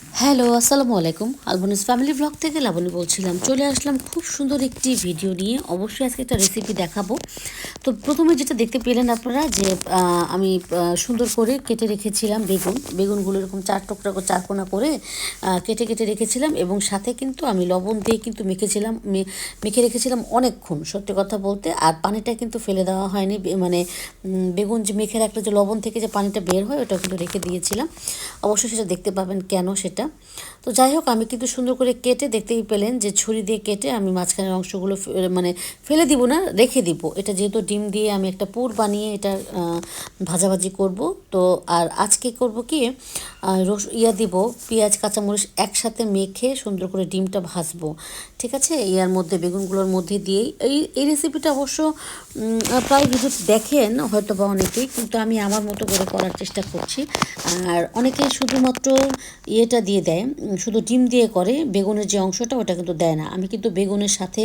Hello, আসসালামু আলাইকুম। আলবনিস family blog থেকে লাবণী বলছিলাম, চলে আসলাম খুব সুন্দর একটি ভিডিও নিয়ে। অবশ্যই আজকে একটা রেসিপি দেখাবো। তো প্রথমে যেটা দেখতে পেলেন আপনারা যে আমি সুন্দর করে কেটে রেখেছিলাম বেগুন। বেগুনগুলো এরকম চার টুকরা করে চার কোনা করে কেটে কেটে রেখেছিলাম এবং সাথে কিন্তু আমি লবণ দিয়ে কিন্তু মেখেছিলাম মেখে রেখেছিলাম অনেকক্ষণ, সত্যি কথা বলতে। আর পানিটা কিন্তু ফেলে দেওয়া হয়নি মানে বেগুন যে মেখে রাখলে যে লবণ থেকে যে পানিটা বের হয়, ওটা কিন্তু রেখে দিয়েছিলাম। অবশ্যই সেটা দেখতে পাবেন কেন সেটা। তো যাই হোক, আমি কিন্তু সুন্দর করে কেটে দেখতেই পেলেন যে ছুরি দিয়ে কেটে আমি মাঝখানের অংশগুলো মানে ফেলে দিব না, রেখে দিব। এটা যেহেতু ডিম দিয়ে আমি একটা পুর বানিয়ে এটা ভাজাভাজি করব। তো আর আজকে করব কি রস, ইয়া দিব পেঁয়াজ, কাঁচামরিচ একসাথে মেখে সুন্দর করে ডিমটা ভাজবো। ঠিক আছে? ইয়ার মধ্যে বেগুনগুলোর মধ্যে দিয়েই। এই এই রেসিপিটা অবশ্য প্রায় ভিডিও দেখেন হয়তো বা অনেকেই, কিন্তু আমি আমার মতো করে করার চেষ্টা করছি। আর অনেকে শুধুমাত্র ইয়েটা দিয়ে দেয় শুধু ডিম দিয়ে করে, বেগুনের যে অংশটা ওটা কিন্তু দেয় না। আমি কিন্তু বেগুনের সাথে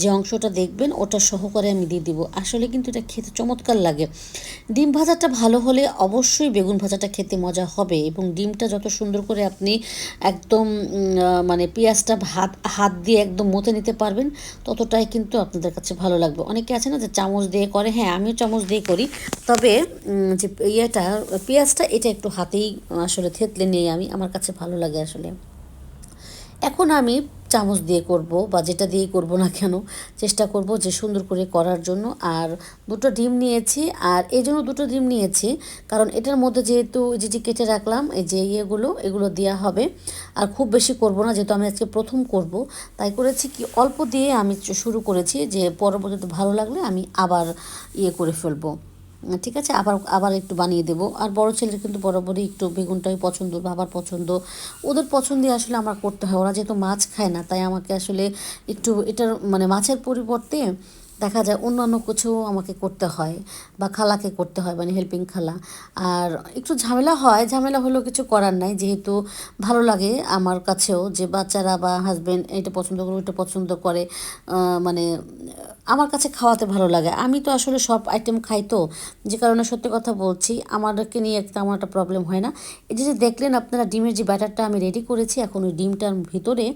যে অংশটা দেখবেন, ওটা সহকারে আমি দিয়ে দিব। আসলে কিন্তু এটা খেতে চমৎকার লাগে। ডিম ভাজাটা ভালো হলে অবশ্যই বেগুন ভাজাটা খেতে মজা হবে এবং ডিমটা যত সুন্দর করে আপনি একদম মানে পেঁয়াজটা হাত হাত দিয়ে একদম মতে নিতে পারবেন, ততটাই কিন্তু আপনাদের কাছে ভালো লাগবে। অনেকে আছে না যে চামচ দিয়ে করে হ্যাঁ আমিও চামচ দিয়ে করি। তবে যে ইয়েটা, পেঁয়াজটা এটা একটু হাতেই আসলে থেতলে নিয়ে আমি, আমার কাছে ভালো লাগে আসলে। এখন আমি চামচ দিয়ে করব বা যেটা দিয়েই করব না কেন, চেষ্টা করব যে সুন্দর করে করার জন্য। আর দুটো ডিম নিয়েছি, আর এই জন্য দুটো ডিম নিয়েছি, কারণ এটার মধ্যে যেহেতু যে যে কেটে রাখলাম, এই যে ইয়েগুলো, এগুলো দেওয়া হবে। আর খুব বেশি করব না, যেহেতু আমি আজকে প্রথম করব। তাই করেছি কি, অল্প দিয়ে আমি শুরু করেছি যে পরবর্তীতে ভালো লাগলে আমি আবার ইয়ে করে ফেলব। ঠিক আছে, আবার আবার একটু বানিয়ে দেবো। আর বড় ছেলের কিন্তু বরাবরই একটু বেগুনটাই পছন্দ, বাবার পছন্দ। ওদের পছন্দই আসলে আমার করতে হয়, ওরা যেহেতু মাছ খায় না, তাই আমাকে আসলে একটু এটার মানে মাছের পরিবর্তে দেখা যায় অন্যান্য কিছু আমাকে করতে হয় বা খালাকে করতে হয় মানে হেল্পিং খালা। আর একটু ঝামেলা হয়, ঝামেলা হলেও কিছু করার নাই, যেহেতু ভালো লাগে আমার কাছেও যে বাচ্চারা বা হাজবেন্ড এটা পছন্দ করে, ওইটা পছন্দ করে মানে আমার কাছে খাওয়াতে ভালো লাগে। আমি তো আসলে সব আইটেম খাই তো, যে কারণে সত্যি কথা বলছি, আমাদেরকে নিয়ে একটা আমার একটা প্রবলেম হয় না। এই যে দেখলেন আপনারা ডিমের যে ব্যাটারটা আমি রেডি করেছি, এখন ওই ডিমটার ভিতরে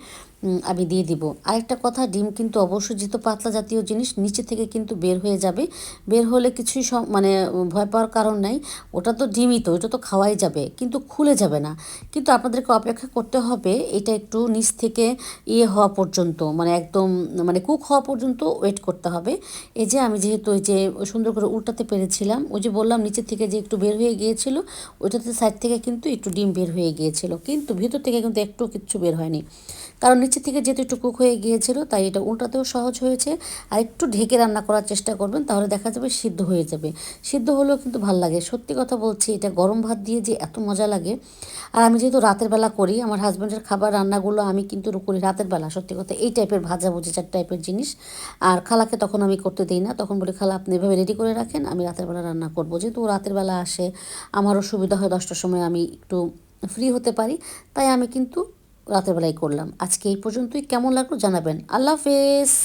আমি দিয়ে দিব। আরেকটা কথা, ডিম কিন্তু অবশ্যই যেহেতু পাতলা জাতীয় জিনিস, নিচে থেকে কিন্তু বের হয়ে যাবে। বের হলে কিছুই সম- মানে ভয় পাওয়ার কারণ নাই। ওটা তো ডিমই তো, ওটা তো খাওয়াই যাবে, কিন্তু খুলে যাবে না। কিন্তু আপনাদেরকে অপেক্ষা করতে হবে, এটা একটু নিচ থেকে ইয়ে হওয়া পর্যন্ত মানে একদম মানে কুক হওয়া পর্যন্ত ওয়েট করতে হবে। এই যে আমি যেহেতু ওই যে সুন্দর করে উল্টাতে পেরেছিলাম, ওই যে বললাম নিচের থেকে যে একটু বের হয়ে গিয়েছিল, ওইটাতে সাইড থেকে কিন্তু একটু ডিম বের হয়ে গিয়েছিল, কিন্তু ভিতর থেকে কিন্তু একটু কিচ্ছু বের হয়নি। কারণ নিচে থেকে যেহেতু একটু কুক হয়ে গিয়েছিল, তাই এটা উল্টাতেও সহজ হয়েছে। আর একটু ঢেকে রান্না করার চেষ্টা করবেন, তাহলে দেখা যাবে সিদ্ধ হয়ে যাবে। সিদ্ধ হলেও কিন্তু ভালো লাগে। সত্যি কথা বলছি, এটা গরম ভাত দিয়ে যে এত মজা লাগে। আর আমি যেহেতু রাতের বেলা করি, আমার হাজব্যান্ডের খাবার রান্নাগুলো আমি কিন্তু করি রাতের বেলা। সত্যি কথা, এই টাইপের ভাজা ভুজি চার টাইপের জিনিস। আর খালাকে তখন আমি করতে দিই না। তখন বলি, খালা, আপনি এভাবে রেডি করে রাখেন, আমি রাতের বেলা রান্না করব। যেহেতু রাতের বেলা আসে আমারও সুবিধা হয় দশটার সময় আমি একটু ফ্রি হতে পারি, তাই আমি কিন্তু রাতের বেলায় করলাম। আজকে এই পর্যন্তই। কেমন লাগল জানাবেন। আল্লাহ হাফেজ।